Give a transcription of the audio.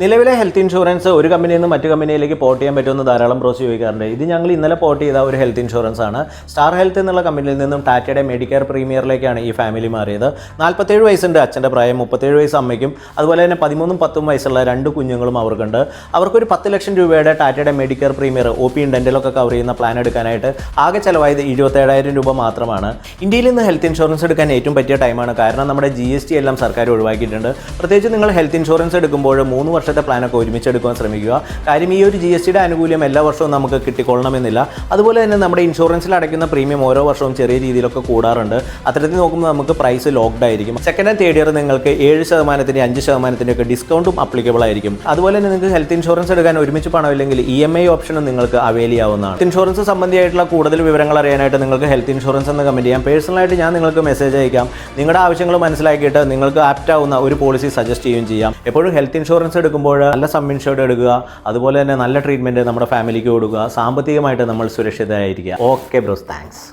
നിലവിലെ health insurance ഒരു കമ്പനിയിൽ നിന്ന് മറ്റു കമ്പനിയിലേക്ക് പോർട്ട് ചെയ്യാൻ പറ്റുമെന്ന് ധാരാളം പ്രോസ് ചോദിക്കാറുണ്ട്. ഇത് ഞങ്ങൾ ഇന്നലെ പോർട്ട് ചെയ്ത ഒരു ഹെൽത്ത് ഇൻഷുറൻസ് ആണ്. സ്റ്റാർ ഹെൽത്ത് എന്നുള്ള കമ്പനിയിൽ നിന്നും ടാറ്റയുടെ മെഡിക്കെയർ പ്രീമിയറിലേക്കാണ് ഈ ഫാമിലി മാറിയത്. നാൽപ്പത്തേഴ് വയസ്സുണ്ട് അച്ഛന്റെ പ്രായം മുപ്പത്തേഴ് വയസ്സ് അമ്മയ്ക്കും അതുപോലെ തന്നെ പതിമൂന്നും പത്തും വയസ്സുള്ള രണ്ട് കുഞ്ഞുങ്ങളും അവർക്കുണ്ട്. അവർക്കൊരു പത്ത് ലക്ഷം രൂപയുടെ ടാറ്റയുടെ മെഡിക്കെയർ പ്രീമിയർ ഒ പി ഡെന്റലൊക്കെ കവർ ചെയ്യുന്ന പ്ലാൻ എടുക്കാനായിട്ട് ആകെ ചിലവായത് ഇരുപത്തേഴായിരം രൂപ മാത്രമാണ്. ഇന്ത്യയിൽ നിന്ന് ഹെൽത്ത് ഇൻഷുറൻസ് എടുക്കാൻ ഏറ്റവും പറ്റിയ ടൈമാണ് കാരണം നമ്മുടെ ജി എല്ലാം സർക്കാർ ഒഴിവാക്കിയിട്ടുണ്ട്. പ്രത്യേകിച്ച് നിങ്ങൾ ഹെൽത്ത് ഇൻഷുറൻസ് എടുക്കുമ്പോൾ മൂന്ന് വർഷത്തെ പ്ലാനൊക്കെ ഒരുമിച്ച് എടുക്കാൻ ശ്രമിക്കുക. കാര്യം ഈ ഒരു ജി എസ് ടിയുടെ ആനുകൂല്യം എല്ലാ വർഷവും നമുക്ക് കിട്ടിക്കൊള്ളണമെന്നില്ല. അതുപോലെ തന്നെ നമ്മുടെ ഇൻഷുറൻസിൽ അടയ്ക്കുന്ന പ്രീമിയം ഓരോ വർഷവും ചെറിയ രീതിയിലൊക്കെ കൂടാറുണ്ട്. അത്തരത്തിൽ നോക്കുമ്പോൾ നമുക്ക് പ്രൈസ് ലോക്ക്ഡ് ആയിരിക്കും. സെക്കൻഡ് ആൻഡ് തേർഡ് ഇയർ നിങ്ങൾക്ക് ഏഴ് ശതമാനത്തിന്റെ അഞ്ച് ശതമാനത്തിന്റെ ഒക്കെ ഡിസ്കൗണ്ടും അപ്ലിക്കബിൾ ആയിരിക്കും. അതുപോലെ തന്നെ നിങ്ങൾക്ക് ഹെൽത്ത് ഇൻഷുറൻസ് എടുക്കാൻ ഒരുമിച്ച് പണമില്ലെങ്കിൽ ഇ എം ഐ ഓപ്ഷനും നിങ്ങൾക്ക് അവൈൽ ചെയ്യാവുന്നതാണ്. ഇൻഷുറൻസ് സംബന്ധിയായിട്ടുള്ള കൂടുതൽ വിവരങ്ങൾ അറിയാനായിട്ട് നിങ്ങൾക്ക് ഹെൽത്ത് ഇൻഷുറൻസ് എന്ന് കമന്റ് ചെയ്യാം. പേഴ്സണലായിട്ട് ഞാൻ നിങ്ങൾക്ക് മെസ്സേജ് അയക്കാം. നിങ്ങളുടെ ആവശ്യങ്ങൾ മനസ്സിലാക്കിയിട്ട് നിങ്ങൾക്ക് ആപ്റ്റ് ആവുന്ന ഒരു പോളിസി സജസ്റ്റ് ചെയ്യുകയും ചെയ്യാം. എപ്പോഴും ഹെൽത്ത് ഇൻഷുറൻസ് എടുക്കുമ്പോൾ നല്ല സം ഇൻഷുർഡ് എടുക്കുക അതുപോലെ തന്നെ നല്ല ട്രീറ്റ്മെന്റ് നമ്മുടെ ഫാമിലിക്ക് കൊടുക്കുക സാമ്പത്തികമായിട്ട് നമ്മൾ സുരക്ഷിതരായിരിക്കുക. Okay bros thanks